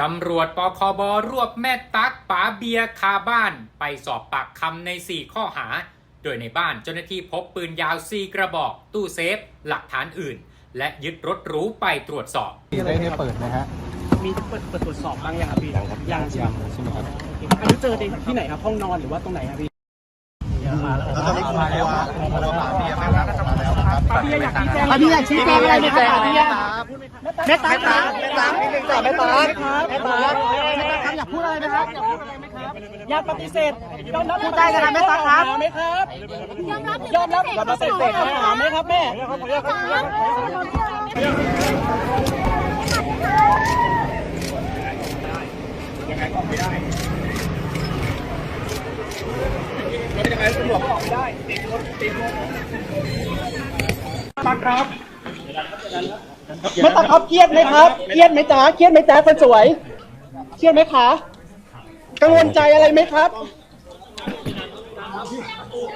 ตำรวจปคบรวบแม่ตั๊กป๋าเบียร์คาบ้านไปสอบปากคำใน 4 ข้อหา โดยในบ้านเจ้าหน้าที่พบปืนยาว 4 กระบอก ตู้เซฟ หลักฐานอื่น และยึดรถหรูไปตรวจสอบ ได้ได้เปิดไหมฮะ มีเปิดเปิดตรวจสอบบ้างยังครับพี่ยังครับยังใช่ไหมใช่ไหมครับอันนี้เจอที่ไหนครับห้องนอนหรือว่าตรงไหนครับพี่มาแล้วตอนนี้มาแล้วครับมาแล้วปาเบียร์มาแล้วนะครับมาแล้ว ครับป้าพี่อยากชี้แจงป้าเบียร์อยากชี้แจงอะไรไหมครับป้าเบียร์แม่ตาตาแม่ตานิดนึงก่อนแม่ตาแม่ตาครับอยากพูดอะไรไหมครับญาติปฏิเสธยอมรับพูดได้กันนะแม่ตาครับไหมครับยอมรับยอมรับกับปฏิเสธข้อหาไหมครับแม่ไม่ต้อ งครับเครียดไหมครับเครียดไหมจ๊ะเครียดไหมจ๊ะคนสวยเครียดไหมคะกังวลใจอะไรไหมครับ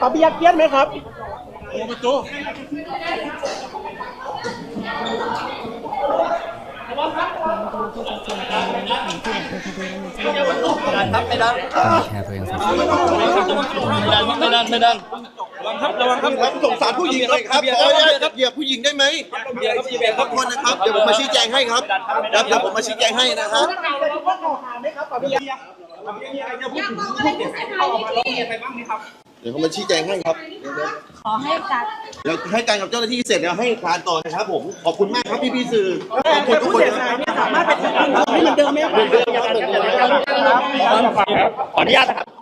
ปาปิยาเครียดไหมครับ ไม่ดันไม่ดันไม่ดันระวังครับระวังครับสงสารผู้หญิงหน่อยครับขออนุญาตเหยียบผู้หญิงได้ไหมขอโทษนะครับ เดี๋ยวผมมาชี้แจงให้ครับครับเดี๋ยวผมมาชี้แจงให้นะครับอยากบอกอะไรผู้เสียหายไหมพี่เดี๋ยวผมมาชี้แจงให้ครับ ขอให้การแล้วให้การกับเจ้าหน้าที่เสร็จแล้วให้การต่อนะครับผม ขอบคุณมากครับพี่พี่ๆสื่อ ขอบคุณทุกคนนะครับสามารถเป็นคนอื่นให้เหมือนเดิมไหมครับเหมือนเดิมครับเหมือนเดิมครับ ขออนุญาตนะครับ